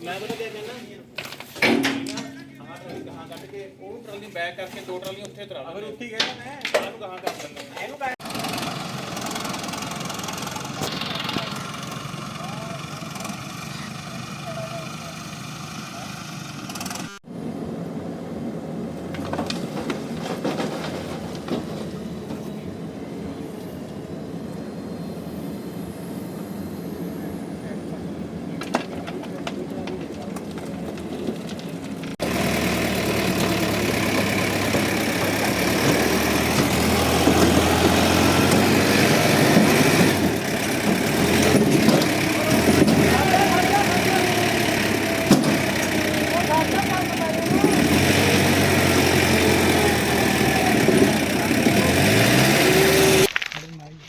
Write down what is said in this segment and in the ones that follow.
ਮੈਂ ਬਤਾ ਦੇ ਦੇਣਾ ਹਾਂ ਟਰਾਲੀ ਉਹਨੂੰ ਬੈਕ ਕਰਕੇ ਦੋ ਟਰਾਲੀਆਂ ਉੱਥੇ ਤਰਾ ਲਾ। ਫਿਰ ਉੱਥੇ ਹੀ ਕਹਿੰਦਾ ਮੈਂ ਇਹਨੂੰ ਕਹਾਂ ਕਰ ਦਿੰਦਾ। ਇਹਨੂੰ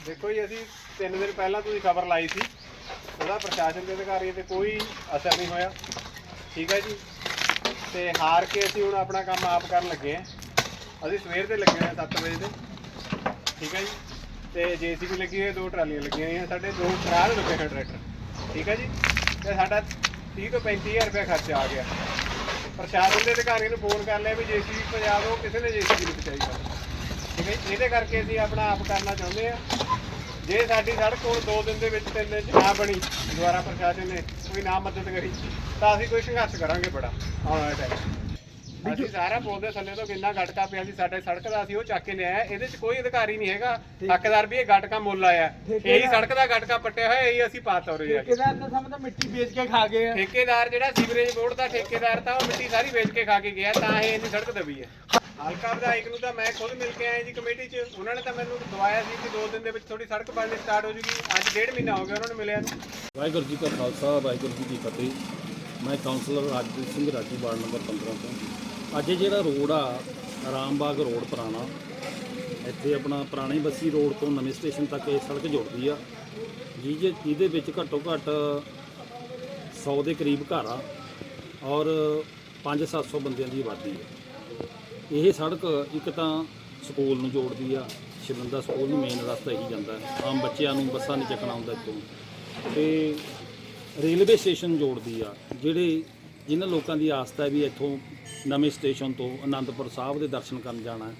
ਦੇਖੋ ਜੀ ਅਸੀਂ 3 ਦਿਨ ਪਹਿਲਾਂ ਤੁਸੀਂ ਖਬਰ ਲਾਈ ਸੀ, ਉਹਦਾ ਪ੍ਰਸ਼ਾਸਨ ਦੇ ਅਧਿਕਾਰੀਆਂ ਤੇ ਕੋਈ ਅਸਰ ਨਹੀਂ ਹੋਇਆ। ਠੀਕ ਹੈ ਜੀ? ਤੇ ਹਾਰ ਕੇ ਅਸੀਂ ਹੁਣ ਆਪਣਾ ਕੰਮ ਆਪ ਕਰਨ ਲੱਗੇ ਆ ਅਸੀਂ ਸਵੇਰ ਦੇ ਲੱਗੇ ਹੋਏ 7 ਵਜੇ ਦੇ। ਠੀਕ ਹੈ ਜੀ? ਤੇ ਜੀਸੀਬੀ ਲੱਗੀ ਹੋਈ ਦੋ ਟਰਾਲੀਆਂ ਲੱਗੀਆਂ ਹੋਈਆਂ, ਸਾਡੇ ਦੋ ਖਰਾਬ ਲੱਗੇ ਹੋਏ ਟਰੈਕਟਰ। ਠੀਕ ਹੈ ਜੀ? ਤੇ ਸਾਡਾ 30 ਤੋਂ 35000 ਰੁਪਏ ਖਰਚਾ ਆ ਗਿਆ। ਪ੍ਰਸ਼ਾਸਨ ਦੇ ਅਧਿਕਾਰੀਆਂ ਨੂੰ ਫੋਨ ਕਰ ਲਿਆ ਵੀ ਜੀਸੀਬੀ ਪਹੁੰਚਾ ਦਿਓ, ਕਿਸੇ ਨੇ ਜੀਸੀਬੀ ਨਹੀਂ ਪਹੁੰਚਾਈ। ਸਾਨੂੰ ਠੀਕ ਹੈ ਜੀ? ਇਹਦੇ ਕਰਕੇ ਅਸੀਂ ਆਪਣਾ ਆਪ ਕਰਨਾ ਚਾਹੁੰਦੇ ਆ ਜੇ ਸਾਡੀ ਸੜਕ ਹੁਣ 2 ਦਿਨ ਦੇ ਵਿੱਚ ਤਿੰਨ ਦਿਨ 'ਚ ਨਾ ਬਣੀ ਦੁਆਰਾ ਪ੍ਰਸ਼ਾਸਨ ਨੇ ਕੋਈ ਨਾ ਮਦਦ ਕਰੀ ਤਾਂ ਅਸੀਂ ਕੋਈ ਸੰਘਰਸ਼ ਕਰਾਂਗੇ ਬੜਾ ਆਉਣ ਵਾਲੇ ਟਾਈਮ ਅਸੀਂ ਸਾਰਾ ਬੋਲਦੇ ਥੱਲੇ ਤੋਂ ਕਿੰਨਾ ਗਟਕਾ ਪਿਆ ਸੀ ਸਾਡੇ ਸੜਕ ਦਾ ਅਸੀਂ ਉਹ ਚੱਕ ਕੇ ਲਿਆਇਆ ਇਹਦੇ 'ਚ ਕੋਈ ਅਧਿਕਾਰੀ ਨਹੀਂ ਹੈਗਾ। ਹੱਕਦਾਰ ਵੀ ਇਹ ਗਟਕਾ ਮੁੱਲ ਆਇਆ। ਇਹੀ ਸੜਕ ਦਾ ਗਟਕਾ ਪੱਟਿਆ ਹੋਇਆ ਇਹੀ ਅਸੀਂ ਪਾਤਾ ਉਰੇ ਜਾ ਕੇ ਠੇਕੇਦਾਰ ਨੇ ਸਮਝ ਤਾਂ ਮਿੱਟੀ ਵੇਚ ਕੇ ਖਾ ਗਏ ਆ। ਠੇਕੇਦਾਰ ਜਿਹੜਾ ਸੀਵਰੇਜ ਬੋਰਡ ਦਾ ਠੇਕੇਦਾਰ ਤਾਂ ਉਹ ਮਿੱਟੀ ਸਾਰੀ ਵੇਚ ਕੇ ਖਾ ਕੇ ਗਿਆ ਤਾਂ ਇਹ ਇੰਨੀ ਸੜਕ ਦਬੀ ਹੈ। ਹਲਕਾ ਵਿਧਾਇਕ ਨੂੰ ਤਾਂ ਮੈਂ ਖੁਦ ਮਿਲ ਕੇ ਆਇਆ ਜੀ ਕਮੇਟੀ 'ਚ। ਉਹਨਾਂ ਨੇ ਤਾਂ ਮੈਨੂੰ ਦਵਾਇਆ ਸੀ ਕਿ 2 ਦਿਨ ਦੇ ਵਿੱਚ ਥੋੜੀ ਸੜਕ ਬਣਨੀ ਸਟਾਰਟ ਹੋ ਜੂਗੀ। ਅੱਜ ਡੇਢ ਮਹੀਨਾ ਹੋ ਗਿਆ ਉਹਨਾਂ ਨੂੰ ਮਿਲਿਆ ਨੂੰ। ਵਾਹਿਗੁਰੂ ਜੀ ਕਾ ਖਾਲਸਾ, ਵਾਹਿਗੁਰੂ ਜੀ ਕੀ ਫਤਿਹ। ਮੈਂ ਕਾਉਂਸਲਰ ਰਾਜਦੀਪ ਸਿੰਘ ਰਾਜੀ ਵਾਰਡ ਨੰਬਰ 15 ਤੋਂ। ਅੱਜ ਜਿਹੜਾ ਰੋਡ ਆ ਆਰਾਮਬਾਗ ਰੋਡ ਪੁਰਾਣਾ, ਇੱਥੇ ਆਪਣਾ ਪੁਰਾਣੀ ਬੱਸੀ ਰੋਡ ਤੋਂ ਨਵੇਂ ਸਟੇਸ਼ਨ ਤੱਕ ਇਹ ਸੜਕ ਜੋੜਦੀ ਆ। ਜੀ, ਜੇ ਜਿਹਦੇ ਵਿੱਚ ਘੱਟੋ ਘੱਟ 100 ਦੇ ਕਰੀਬ ਘਰ ਆ ਔਰ 5-700 ਬੰਦਿਆਂ ਦੀ ਆਬਾਦੀ ਆ। ਇਹ ਸੜਕ ਇੱਕ ਤਾਂ ਸਕੂਲ ਨੂੰ ਜੋੜਦੀ ਆ ਸ਼ਿਵੰਦਾ ਸਕੂਲ ਨੂੰ ਮੇਨ ਰਸਤਾ ਹੀ ਜਾਂਦਾ ਆਮ ਬੱਚਿਆਂ ਨੂੰ ਬੱਸਾਂ ਨਹੀਂ ਚੱਕਣਾ ਹੁੰਦਾ ਇੱਥੋਂ। ਤੇ ਰੇਲਵੇ ਸਟੇਸ਼ਨ ਜੋੜਦੀ ਆ, ਜਿਹੜੇ ਜਿਨ੍ਹਾਂ ਲੋਕਾਂ ਦੀ ਆਸਥਾ ਹੈ ਵੀ ਇੱਥੋਂ ਨਵੇਂ ਸਟੇਸ਼ਨ ਤੋਂ ਅਨੰਦਪੁਰ ਸਾਹਿਬ ਦੇ ਦਰਸ਼ਨ ਕਰਨ ਜਾਣਾ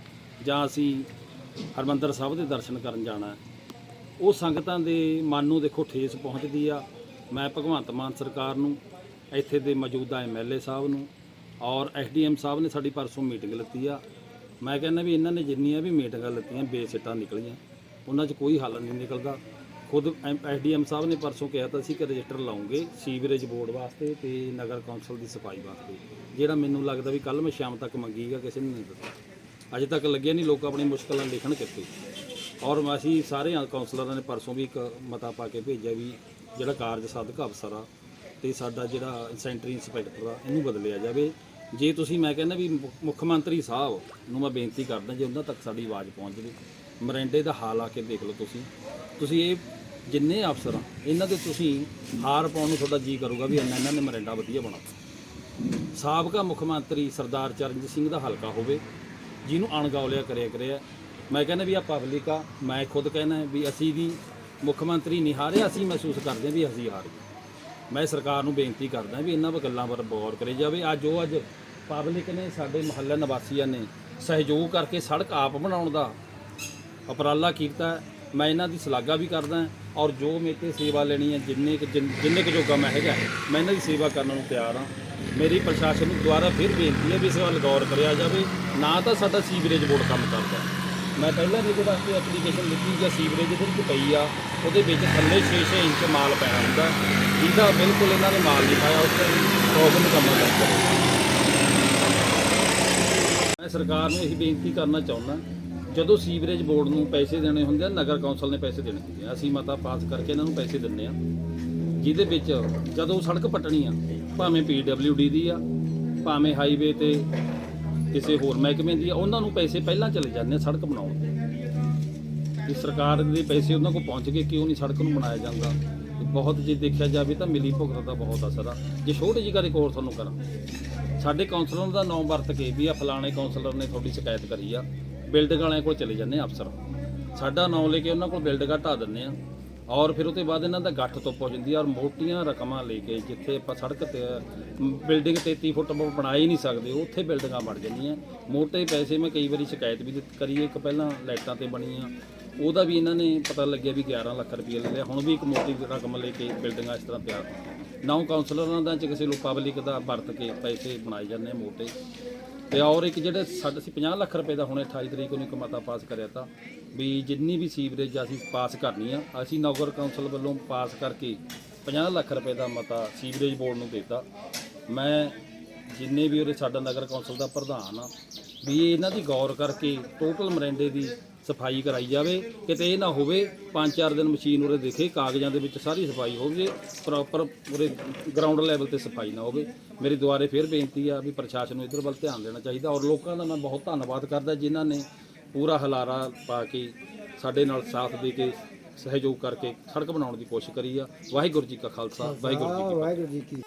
ਜਾਂ ਅਸੀਂ ਹਰਮੰਦਰ ਸਾਹਿਬ ਦੇ ਦਰਸ਼ਨ ਕਰਨ ਜਾਣਾ ਉਹ ਸੰਗਤਾਂ ਦੇ ਮਨ ਨੂੰ ਦੇਖੋ ਠੇਸ ਪਹੁੰਚਦੀ ਆ। ਮੈਂ ਭਗਵੰਤ ਮਾਨ ਸਰਕਾਰ ਨੂੰ, ਇੱਥੇ ਦੇ ਮੌਜੂਦਾ ਐਮਐਲਏ ਸਾਹਿਬ ਨੂੰ ਔਰ ਐਸਡੀਐਮ ਸਾਹਿਬ ਨੇ ਸਾਡੀ ਪਰਸੋਂ ਮੀਟਿੰਗ ਲਿੱਤੀ ਆ। ਮੈਂ ਕਹਿੰਦਾ ਵੀ ਇਹਨਾਂ ਨੇ ਜਿੰਨੀਆਂ ਵੀ ਮੀਟਿੰਗਾਂ ਲਿੱਤੀਆਂ, ਬੇਸਿੱਟਾਂ ਨਿਕਲੀਆਂ, ਉਹਨਾਂ 'ਚ ਕੋਈ ਹੱਲ ਨਹੀਂ ਨਿਕਲਦਾ। ਖੁਦ ਐਸਡੀਐਮ ਸਾਹਿਬ ਨੇ ਪਰਸੋਂ ਕਿਹਾ ਤਾਂ ਸੀ ਕਿ ਰਜਿਸਟਰ ਲਾਉਂਗੇ ਸੀਵਰੇਜ ਬੋਰਡ ਵਾਸਤੇ ਤੇ ਨਗਰ ਕੌਂਸਲ ਦੀ ਸਫ਼ਾਈ ਵਾਸਤੇ। ਜਿਹੜਾ ਮੈਨੂੰ ਲੱਗਦਾ ਵੀ ਕੱਲ ਮੈਂ ਸ਼ਾਮ ਤੱਕ ਮੰਗੀਗਾ, ਕਿਸੇ ਨੇ ਨਹੀਂ ਦਿੱਤਾ। ਅਜੇ ਤੱਕ ਲੱਗਿਆ ਨਹੀਂ, ਲੋਕ ਆਪਣੀ ਮੁਸ਼ਕਲਾਂ ਲਿਖਣ ਕਿੱਥੇ। ਔਰ ਅਸੀਂ ਸਾਰੇ ਕਾਉਂਸਲਰਾਂ ਨੇ ਪਰਸੋਂ ਵੀ ਇੱਕ ਮਤਾ ਪਾ ਕੇ ਭੇਜਿਆ ਵੀ ਜਿਹੜਾ ਕਾਰਜ ਸਾਧਕ ਅਫਸਰ ਆ ਤੇ ਸਾਡਾ ਜਿਹੜਾ ਸੈਂਟਰੀ ਇੰਸਪੈਕਟਰ ਆ, ਇਹਨੂੰ ਬਦਲਿਆ ਜਾਵੇ। ਜੇ ਤੁਸੀਂ, ਮੈਂ ਕਹਿੰਦਾ ਵੀ ਮੁੱਖ- ਮੁੱਖ ਮੰਤਰੀ ਸਾਹਿਬ ਨੂੰ ਮੈਂ ਬੇਨਤੀ ਕਰਦਾ, ਜੇ ਉਹਨਾਂ ਤੱਕ ਸਾਡੀ ਆਵਾਜ਼ ਪਹੁੰਚ ਜਾਵੇ। ਮਰਿੰਡੇ ਦਾ ਹਾਲ ਆ ਕੇ ਦੇਖ ਲਓ ਤੁਸੀਂ। ਤੁਸੀਂ ਇਹ ਜਿੰਨੇ ਅਫਸਰ ਆ, ਇਹਨਾਂ ਦੇ ਤੁਸੀਂ ਹਾਰ ਪਾਉਣ ਨੂੰ ਤੁਹਾਡਾ ਜੀ ਕਰੂਗਾ ਵੀ ਇੰਨਾ ਇਹਨਾਂ ਨੇ ਮਰਿੰਡਾ ਵਧੀਆ ਬਣਾਤਾ ਸਾਬਕਾ ਮੁੱਖ ਮੰਤਰੀ ਸਰਦਾਰ ਚਰਨਜੀਤ ਸਿੰਘ ਦਾ ਹਲਕਾ ਹੋਵੇ, ਜਿਹਨੂੰ ਅਣਗੌਲਿਆ ਕਰਿਆ ਕਰਿਆ। ਮੈਂ ਕਹਿੰਦਾ ਵੀ ਆ ਪਬਲਿਕ ਆ, ਮੈਂ ਖੁਦ ਕਹਿੰਦਾ ਵੀ ਅਸੀਂ ਵੀ ਮੁੱਖ ਮੰਤਰੀ ਨਹੀਂ ਹਾਰੇ, ਅਸੀਂ ਮਹਿਸੂਸ ਕਰਦੇ ਹਾਂ ਵੀ ਅਸੀਂ ਹਾਰ ਗਏ। ਮੈਂ ਸਰਕਾਰ ਨੂੰ ਬੇਨਤੀ ਕਰਦਾ ਵੀ ਇਹਨਾਂ ਗੱਲਾਂ ਪਰ ਗੌਰ ਕਰੇ ਜਾਵੇ। ਅੱਜ ਉਹ ਅੱਜ ਪਬਲਿਕ ਨੇ ਸਾਡੇ ਮੁਹੱਲਾ ਨਿਵਾਸੀਆਂ ਨੇ ਸਹਿਯੋਗ ਕਰਕੇ ਸੜਕ ਆਪ ਬਣਾਉਣ ਦਾ ਉਪਰਾਲਾ ਕੀਤਾ। ਮੈਂ ਇਹਨਾਂ ਦੀ ਸ਼ਲਾਘਾ ਵੀ ਕਰਦਾ ਔਰ ਜੋ ਮੇਰੇ ਤੇ ਸੇਵਾ ਲੈਣੀ ਹੈ, ਜਿੰਨੇ ਕੁ ਜਿੰਨ- ਜਿੰਨੇ ਕੁ ਜੋਗਾ ਮੈਂ ਹੈਗਾ, ਮੈਂ ਇਹਨਾਂ ਦੀ ਸੇਵਾ ਕਰਨ ਨੂੰ ਤਿਆਰ ਹਾਂ। ਮੇਰੀ ਪ੍ਰਸ਼ਾਸਨ ਨੂੰ ਦੁਆਰਾ ਫਿਰ ਬੇਨਤੀ ਹੈ ਵੀ ਇਸ ਵੱਲ ਗੌਰ ਕਰਿਆ ਜਾਵੇ। ਨਾ ਤਾਂ ਸਾਡਾ ਸੀਵਰੇਜ ਬੋਰਡ ਕੰਮ ਕਰਦਾ। ਮੈਂ ਪਹਿਲਾਂ ਵੀ ਇਹਦੇ ਵਾਸਤੇ ਐਪਲੀਕੇਸ਼ਨ ਲਿਖੀ ਜਾਂ ਸੀਵਰੇਜ ਇਹਦੇ ਵਿੱਚ ਪਈ ਆ, ਉਹਦੇ ਵਿੱਚ ਥੱਲੇ 6-6 ਇੰਚ ਮਾਲ ਪੈਣਾ ਹੁੰਦਾ। ਜਿਹਦਾ ਬਿਲਕੁਲ ਇਹਨਾਂ ਨੇ ਮਾਲ ਨਹੀਂ ਪਾਇਆ, ਉਸ ਪ੍ਰੋਬਲਮ ਕੰਮਾਂ ਕਰਦਾ ਮੈਂ ਸਰਕਾਰ ਨੂੰ ਇਹ ਬੇਨਤੀ ਕਰਨਾ ਚਾਹੁੰਦਾ, ਜਦੋਂ ਸੀਵਰੇਜ ਬੋਰਡ ਨੂੰ ਪੈਸੇ ਦੇਣੇ ਹੁੰਦੇ ਆ, ਨਗਰ ਕੌਂਸਲ ਨੇ ਪੈਸੇ ਦੇਣੇ ਹੁੰਦੇ ਆ। ਅਸੀਂ ਮਤਾ ਪਾਸ ਕਰਕੇ ਇਹਨਾਂ ਨੂੰ ਪੈਸੇ ਦਿੰਨੇ ਆ। ਜਿਹਦੇ ਵਿੱਚ ਜਦੋਂ ਸੜਕ ਪਟਣੀ ਆ, ਭਾਵੇਂ ਪੀਡਬਲਯੂਡੀ ਦੀ ਆ, ਭਾਵੇਂ ਹਾਈਵੇ ਤੇ ਕਿਸੇ ਹੋਰ ਮਹਿਕਮੇ ਦੀ ਆ, ਉਹਨਾਂ ਨੂੰ ਪੈਸੇ ਪਹਿਲਾਂ ਚਲੇ ਜਾਂਦੇ ਆ ਸੜਕ ਬਣਾਉਣ ਦੇ। ਵੀ ਸਰਕਾਰ ਦੇ ਪੈਸੇ ਉਹਨਾਂ ਕੋਲ ਪਹੁੰਚ ਗਏ, ਕਿਉਂ ਨਹੀਂ ਸੜਕ ਨੂੰ ਬਣਾਇਆ ਜਾਂਦਾ? ਬਹੁਤ ਜੇ ਦੇਖਿਆ ਜਾਵੇ ਤਾਂ ਮਿਲੀ ਭੁਗਤ ਦਾ ਬਹੁਤ ਅਸਰ ਆ। ਜੇ ਛੋਟੀ ਜਿਹੀ ਗੱਲ ਹੋਰ ਤੁਹਾਨੂੰ ਕਰਾਂ। ਸਾਡੇ ਕਾਉਂਸਲਰ ਦਾ ਨਾਮ ਵਰਤ ਕੇ ਵੀ ਆ, ਫਲਾਣੇ ਕਾਉਂਸਲਰ ਨੇ ਤੁਹਾਡੀ ਸ਼ਿਕਾਇਤ ਕਰੀ ਆ। ਬਿਲਡਿੰਗ ਵਾਲਿਆਂ ਕੋਲ ਚਲੇ ਜਾਂਦੇ ਆ ਅਫਸਰ। ਸਾਡਾ ਨਾਮ ਲੈ ਕੇ ਉਹਨਾਂ ਕੋਲ ਬਿਲਡਿੰਗਾਂ ਢਾ ਦਿੰਦੇ ਆ। ਔਰ ਫਿਰ ਉਹ ਤੋਂ ਬਾਅਦ ਇਹਨਾਂ ਦਾ ਗੱਠ ਧੁੱਪ ਹੋ ਜਾਂਦੀ ਹੈ ਔਰ ਮੋਟੀਆਂ ਰਕਮਾਂ ਲੈ ਕੇ ਜਿੱਥੇ ਆਪਾਂ ਸੜਕ ਤੇ, ਬਿਲਡਿੰਗ 33 ਫੁੱਟ ਬਣਾ ਹੀ ਨਹੀਂ ਸਕਦੇ, ਉੱਥੇ ਬਿਲਡਿੰਗਾਂ ਬਣ ਜਾਂਦੀਆਂ। ਮੋਟੇ ਪੈਸੇ ਮੈਂ ਕਈ ਵਾਰੀ ਸ਼ਿਕਾਇਤ ਵੀ ਦਿੱਤ- ਕਰੀ ਇੱਕ ਪਹਿਲਾਂ ਲਾਈਟਾਂ ਤੇ ਬਣੀ ਆ ਉਹਦਾ ਵੀ ਇਹਨਾਂ ਨੇ ਪਤਾ ਲੱਗਿਆ ਵੀ 11 ਲੱਖ ਰੁਪਏ ਲੈ ਲਿਆ। ਹੁਣ ਵੀ ਇੱਕ ਮੋਟੀ ਰਕਮ ਲੈ ਕੇ ਬਿਲਡਿੰਗਾਂ ਇਸ ਤਰ੍ਹਾਂ ਤਿਆਰ ਨੌ ਕਾਉਂਸਲਰਾਂ ਦਾ ਚ ਕਿਸੇ ਨੂੰ ਪਬਲਿਕ ਦਾ ਵਰਤ ਕੇ ਪੈਸੇ ਬਣਾਏ ਜਾਂਦੇ ਆ ਮੋਟੇ। ਤੇ ਔਰ ਇੱਕ ਜਿਹੜੇ ਸਾਡੇ ਸੀ 50 ਲੱਖ ਰੁਪਏ ਦਾ ਹੁਣੇ 28 ਤਰੀਕ ਨੂੰ ਇੱਕ ਮਤਾ ਪਾਸ ਕਰਿਆ ਤਾਂ ਵੀ ਜਿੰਨੀ ਵੀ ਸੀਵਰੇਜ ਅਸੀਂ ਪਾਸ ਕਰਨੀ ਆ, ਅਸੀਂ ਨਗਰ ਕੌਂਸਲ ਵੱਲੋਂ ਪਾਸ ਕਰਕੇ 50 ਲੱਖ ਰੁਪਏ ਦਾ ਮਤਾ ਸੀਵਰੇਜ ਬੋਰਡ ਨੂੰ ਦਿੱਤਾ। ਮੈਂ ਜਿੰਨੇ ਵੀ ਉਹਦੇ ਸਾਡਾ ਨਗਰ ਕੌਂਸਲ ਦਾ ਪ੍ਰਧਾਨ ਆ, ਵੀ ਇਹਨਾਂ ਦੀ ਗੌਰ ਕਰਕੇ ਟੋਟਲ ਮਰਿੰਡੇ ਦੀ ਸਫ਼ਾਈ ਕਰਾਈ ਜਾਵੇ, ਕਿਤੇ ਇਹ ਨਾ ਹੋਵੇ ਪੰਜ ਚਾਰ ਦਿਨ ਮਸ਼ੀਨ ਉਰੇ ਦੇਖੇ, ਕਾਗਜ਼ਾਂ ਦੇ ਵਿੱਚ ਸਾਰੀ ਸਫ਼ਾਈ ਹੋਵੇ ਪ੍ਰੋਪਰ ਉਰੇ ਗਰਾਊਂਡ ਲੈਵਲ ਤੇ ਸਫ਼ਾਈ ਨਾ ਹੋਵੇ। ਮੇਰੀ ਦੁਆਰੇ ਫਿਰ ਬੇਨਤੀ ਆ ਵੀ ਪ੍ਰਸ਼ਾਸਨ ਨੂੰ ਇਧਰ ਵੱਲ ਧਿਆਨ ਦੇਣਾ ਚਾਹੀਦਾ ਔਰ ਲੋਕਾਂ ਦਾ ਮੈਂ ਬਹੁਤ ਧੰਨਵਾਦ ਕਰਦਾ ਜਿਨ੍ਹਾਂ ਨੇ ਪੂਰਾ ਹਲਾਰਾ ਪਾ ਕੇ ਸਾਡੇ ਨਾਲ ਸਾਥ ਦੇ ਕੇ ਸਹਿਯੋਗ ਕਰਕੇ ਸੜਕ ਬਣਾਉਣ ਦੀ ਕੋਸ਼ਿਸ਼ ਕਰੀ ਆ। ਵਾਹਿਗੁਰੂ ਜੀ ਕਾ ਖਾਲਸਾ ਵਾਹਿਗੁਰੂ ਜੀ ਕੀ ਫਤਿਹ। ਵਾਹਿਗੁਰੂ ਜੀ ਕੀ